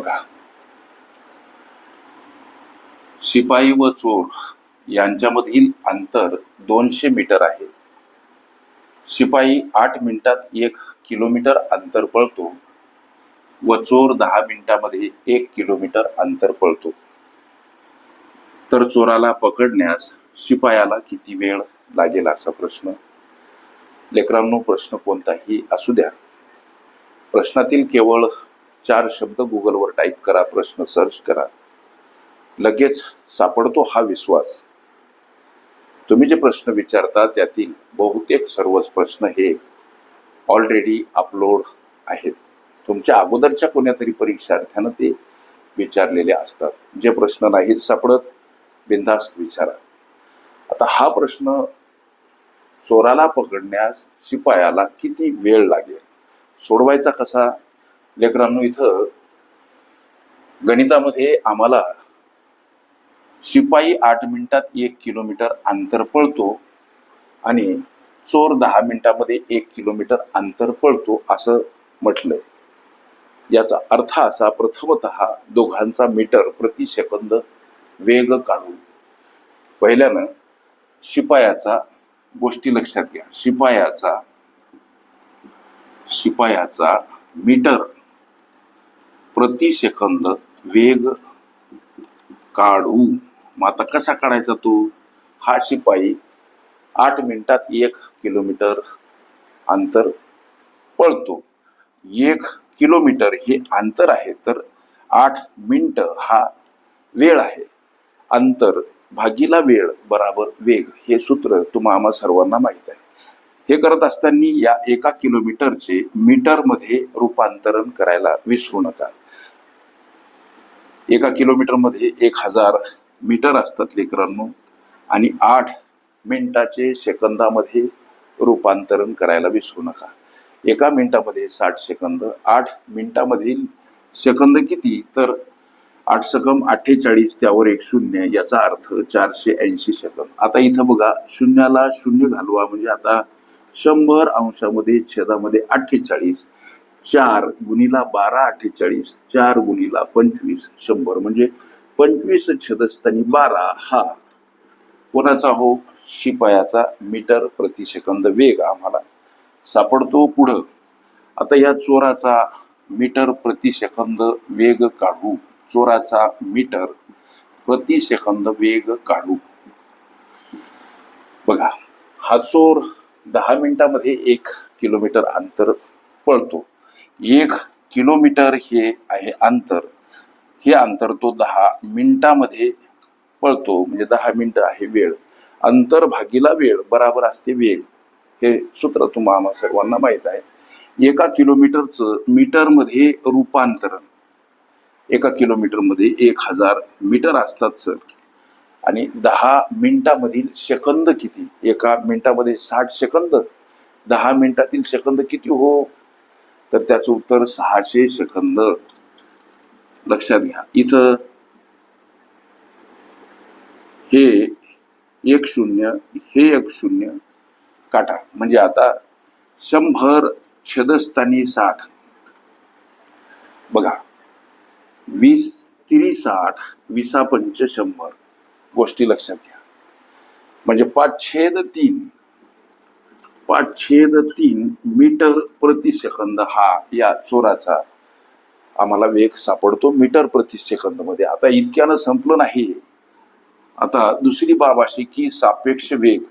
बघा. शिपाई व चोर यांच्यामधील अंतर दोनशे मीटर आहे. शिपाई आठ मिनिटात एक किलोमीटर अंतर पळतो व चोर दहा मिनिटामध्ये एक किलोमीटर अंतर पळतो. तर चोराला पकडण्यास शिपायाला किती वेळ लागेल असा प्रश्न? लेकरांनो प्रश्न कोणताही असू द्या. प्रश्नातील केवळ चार शब्द गुगलवर टाईप करा प्रश्न सर्च करा. लगेच सापडतो हा विश्वास. तुम्ही जे प्रश्न विचारता त्यातील बहुतेक सर्वच प्रश्न हे ऑलरेडी अपलोड आहेत. तुमच्या अगोदरच्या कोण्यातरी परीक्षार्थ्यानं ते विचारलेले असतात. जे प्रश्न नाहीत सापडत बिनधास्त विचारा. आता हा प्रश्न चोराला पकडण्यास शिपायाला किती वेळ लागेल? सोडवायचा कसा? लेकरांनो इथं गणितामध्ये आम्हाला शिपाई आठ मिनिटात एक किलोमीटर अंतर पळतो आणि चोर दहा मिनिटामध्ये एक किलोमीटर अंतर पळतो असं म्हटलंय. याचा अर्थ असा प्रथमत दोघांचा मीटर प्रति सेकंद वेग काढू पहिल्यानं शिपायाचा गोष्टी लक्षात घ्या. शिपायाचा शिपायाचा मीटर प्रति सेकंद वेग काढू. मग आता कसा काढायचा तो? हा शिपाई आठ मिनिटात एक किलोमीटर अंतर पळतो. एक किलोमीटर हे अंतर आहे तर आठ मिनिट हा वेळ आहे. अंतर भागीला वेळ बराबर वेग हे सूत्र तुम्हा आम्हा सर्वांना माहीत आहे. हे करत असताना या एका किलोमीटरचे मीटरमध्ये रूपांतरण करायला विसरू नका. एका किलोमीटरमध्ये एक हजार मीटर असतात लेकरांनो. आणि आठ मिनिटाचे सेकंदामध्ये रूपांतरण करायला विसरू नका. एका मिनिटामध्ये साठ सेकंद आठ मिनिटामधील सेकंद किती? तर आठ सकम अठ्ठेचाळीस त्यावर एक शून्य याचा अर्थ चारशे ऐंशी सेकंद. आता इथं बघा शून्याला शून्य घालवा म्हणजे आता शंभर अंशामध्ये छेदामध्ये अठ्ठेचाळीस. चार गुणीला बारा अठ्ठेचाळीस चार गुणीला पंचवीस शंभर. म्हणजे पंचवीस छेदस्थानी बारा हा कोणाचा हो? शिपायाचा मीटर प्रति सेकंद वेग आम्हाला सापडतो पुढं. आता या चोराचा मीटर प्रति सेकंद वेग काढू. चोराचा मीटर प्रति सेकंद वेग काढू. बघा हा चोर दहा मिनिटामध्ये एक किलोमीटर अंतर पळतो. एक किलोमीटर हे आहे अंतर. हे अंतर तो दहा मिनिटामध्ये पळतो म्हणजे दहा मिनिटं आहे वेळ. अंतर भागीला वेळ बराबर असते वेग. हे सूत्र तुम्हाला सर्वांना माहीत आहे. एका किलोमीटरचं मीटरमध्ये रूपांतरण. एका किलोमीटरमध्ये एक हजार मीटर असतात सर. आणि दहा मिनिटामधील सेकंद किती? एका मिनिटामध्ये साठ सेकंद? दहा मिनिटातील सेकंद किती हो? तर त्याचं उत्तर सहाशे सेकंद लक्षात घ्या. इथं हे एक शून्य हे एक शून्य काटा. म्हणजे आता शंभर छेदस्थानी साठ. बघा वीस तिरी साठ विसा पंच शंभर. गोष्टी लक्षात घ्या. म्हणजे पाच छेद तीन. पाच छेद तीन मीटर प्रति सेकंद हा या चोराचा आम्हाला वेग सापडतो मीटर प्रति सेकंदमध्ये आता इतक्यानं संपलं नाही. आता दुसरी बाब अशी की सापेक्ष वेग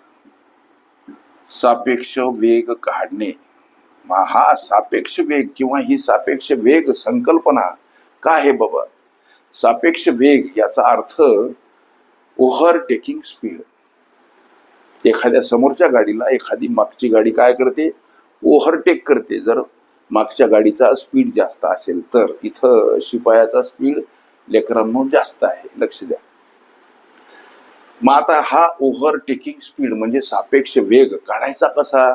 सापेक्ष वेग काढणे. हा सापेक्ष वेग किंवा ही सापेक्ष वेग संकल्पना काय आहे बाबा? सापेक्ष वेग याचा अर्थ ओव्हरटेकिंग स्पीड. एखाद्या समोरच्या गाडीला एखादी मागची गाडी काय करते? ओव्हरटेक करते. जर मागच्या गाडीचा स्पीड जास्त असेल तर इथं शिपायाचा स्पीड लेकरांनो जास्त आहे. लक्ष द्या. मग आता हा ओव्हरटेकिंग स्पीड म्हणजे सापेक्ष वेग काढायचा कसा?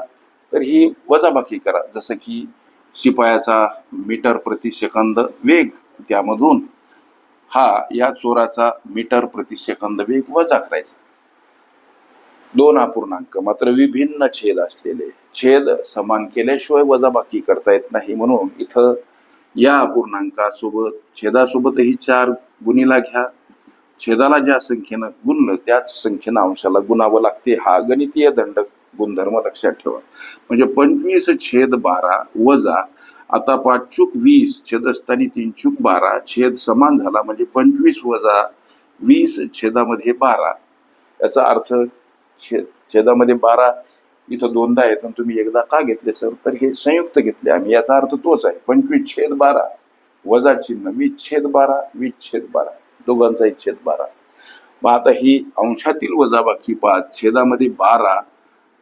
तर ही वजाबाकी करा. जसं की शिपायाचा मीटर प्रति सेकंद वेग त्यामधून हा या चोराचा मीटर प्रति सेकंद वेग वजा करायचा. दोन अपूर्णांक मात्र विभिन्न छेद असलेले. छेद समान केल्याशिवाय वजाबाकी करता येत नाही म्हणून इथं या अपूर्णांकासोबत छेदासोबतही चार गुणीला घ्या. छेदाला ज्या संख्येनं गुणलं त्याच संख्येनं अंशाला गुणावं लागते. हा गणितीय दंडक गुणधर्म लक्षात ठेवा. म्हणजे पंचवीस छेद बारा वजा आता पाच चूक वीस छेद असताना तीन चूक बारा छेद समान झाला म्हणजे पंचवीस वजा वीस छेदामध्ये बारा. याचा अर्थ छेद छेदामध्ये बारा इथं दोनदा आहेत आणि तुम्ही एकदा का घेतले सर? तर हे संयुक्त घेतले आम्ही. याचा अर्थ तोच आहे. पंचवीस छेद बारा वजा चिन्ह वीस छेद बारा वीस छेद बारा. दोघांचाही छेद बारा. मग आता ही अंशातील वजाबाकी पाच छेदामध्ये बारा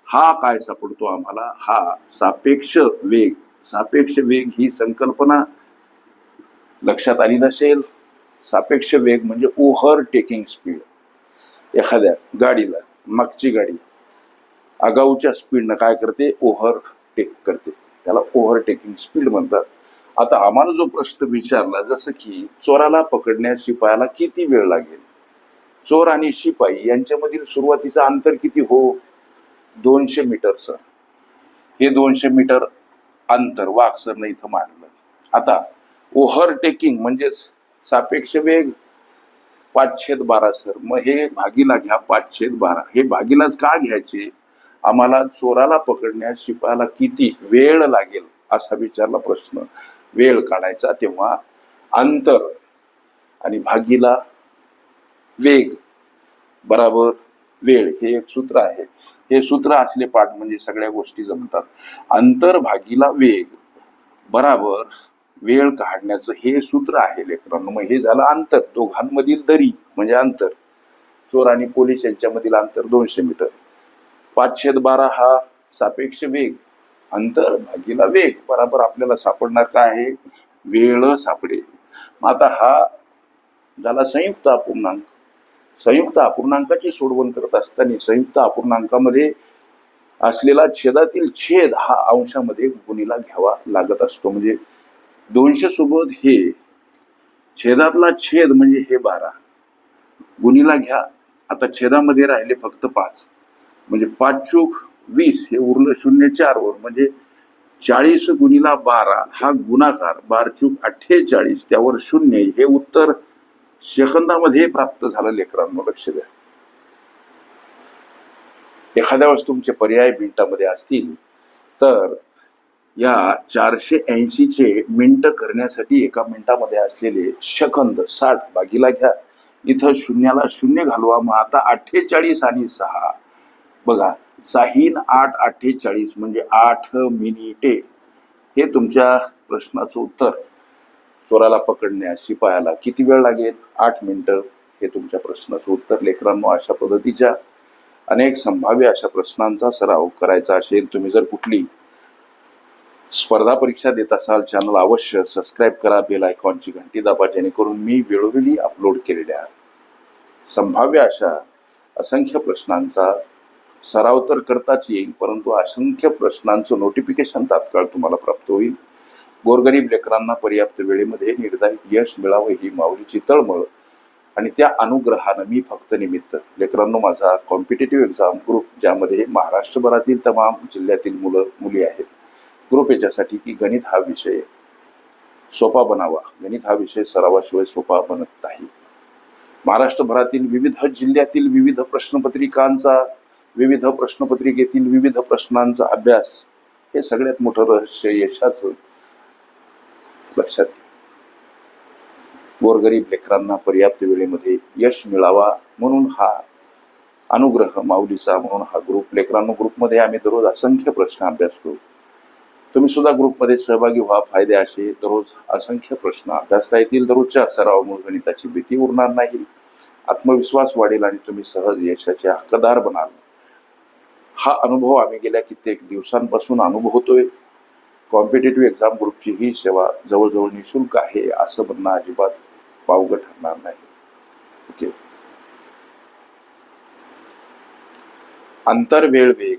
हा काय सापडतो आम्हाला? हा सापेक्ष वेग. सापेक्ष वेग ही संकल्पना लक्षात आली नसेल? सापेक्ष वेग म्हणजे ओव्हर टेकिंग स्पीड. एखाद्या गाडीला मागची गाडी. आगाऊच्या स्पीडनं काय करते? ओव्हरटेक करते. त्याला ओव्हरटेकिंग स्पीड म्हणतात. आता आम्हाला जो प्रश्न विचारला जसं की चोराला पकडण्यास शिपायाला किती वेळ लागेल? चोर आणि शिपाई यांच्यामधील सुरुवातीचं अंतर किती हो? दोनशे मीटरचं हे दोनशे मीटर अंतर वाक्सरनं इथं मांडलं. आता ओव्हरटेकिंग म्हणजेच सापेक्ष वेग पाचशेत बारा सर. मग हे भागीला घ्या पाचशेत बारा. हे भागीलाच का घ्यायचे? आम्हाला चोराला पकडण्यास शिपायाला किती वेळ लागेल असा विचारला प्रश्न. वेळ काढायचा तेव्हा अंतर आणि भागीला वेग. बराबर वेळ. हे एक सूत्र आहे. हे सूत्र असले पाठ म्हणजे सगळ्या गोष्टी जमतात. अंतर भागीला वेग. बराबर. वेळ काढण्याचं हे सूत्र आहे लेकरांनो. मग हे झालं अंतर. दोघांमधील दरी म्हणजे अंतर. चोर आणि पोलीस यांच्यामधील अंतर दोनशे मीटर. पाचशे बारा हा सापेक्ष वेग. अंतर भागीला वेग. बराबर आपल्याला सापडणार काय आहे? वेळ सापडेल. मग आता हा झाला संयुक्त अपूर्णांक. संयुक्त अपूर्णांकाची सोडवण करत असताना संयुक्त अपूर्णांकामध्ये असलेला छेदातील छेद हा अंशामध्ये गुणीला घ्यावा लागत असतो. म्हणजे दोनशे सोबत हे छेदातला छेद म्हणजे हे बारा. गुणीला घ्या आता छेदामध्ये राहिले फक्त पाच. म्हणजे पाच चूक वीस हे उरलं शून्य चार वर म्हणजे चाळीस गुणीला बारा हा गुणाकार बार चूक अठ्ठेचाळीस त्यावर शून्य हे उत्तर सेकंदामध्ये प्राप्त झालं लेकरांनो लक्ष द्या. एखाद्या वेळेस तुमचे पर्याय मिनिटामध्ये असतील तर या चारशे ऐंशीचे मिनटं करण्यासाठी एका मिनिटामध्ये असलेले शकंद साठ बागीला घ्या. इथं शून्याला शून्य घालवा. मग आता अठ्ठेचाळीस आणि सहा. बघा साहीन आठ अठ्ठेचाळीस म्हणजे आठ मिनिटे. हे तुमच्या प्रश्नाचं उत्तर. चोराला पकडण्यास शिपायाला किती वेळ लागेल? आठ मिनिटं. हे तुमच्या प्रश्नाचं उत्तर. लेकरांनो अशा पद्धतीच्या अनेक संभाव्य अशा प्रश्नांचा सराव करायचा असेल तुम्ही जर कुठली स्पर्धा परीक्षा देत असाल चॅनल अवश्य सबस्क्राईब करा बेल आयकॉनची घंटी दाबा जेणेकरून मी वेळोवेळी अपलोड केलेल्या संभाव्य अशा असंख्य प्रश्नांचा सराव तर करताच येईल. परंतु असंख्य प्रश्नांचं नोटिफिकेशन तात्काळ तुम्हाला प्राप्त होईल. गोरगरीब लेकरांना पर्याप्त वेळेमध्ये निर्धारित यश मिळावं ही माऊलीची तळमळ आणि त्या अनुग्रहानं मी फक्त निमित्त. लेकरांनो माझा कॉम्पिटेटिव्ह एक्झाम ग्रुप ज्यामध्ये महाराष्ट्रभरातील तमाम जिल्ह्यातील मुलं मुली आहेत ग्रुप याच्यासाठी की गणित हा विषय सोपा बनावा. गणित हा विषय सरावाशिवाय सोपा बनत नाही. महाराष्ट्रभरातील विविध जिल्ह्यातील विविध प्रश्नपत्रिकांचा विविध प्रश्नपत्रिकेतील विविध प्रश्नांचा अभ्यास हे सगळ्यात मोठं रहस्य यशाचं लक्षात गोरगरीब लेकरांना पर्याप्त वेळेमध्ये यश मिळावा म्हणून हा अनुग्रह माऊलीचा म्हणून हा ग्रुप लेकरांनो ग्रुपमध्ये आम्ही दररोज असंख्य प्रश्न अभ्यासतो. तुम्ही सुद्धा ग्रुपमध्ये सहभागी व्हा फायदे असे दररोज असंख्य प्रश्न. अभ्यासता येतील दररोजच्या सरावामुळे गणिताची भीती उरणार नाही. आत्मविश्वास वाढेल आणि तुम्ही सहज यशाचे हक्कदार बनाल. हा अनुभव आम्ही गेल्या कित्येक दिवसांपासून अनुभवतोय. कॉम्पिटेटिव्ह एक्झाम ग्रुपची ही सेवा जवळजवळ निशुल्क आहे असं म्हणणं अजिबात पावगं ठरणार नाही. ओके अंतर वेळ वेग.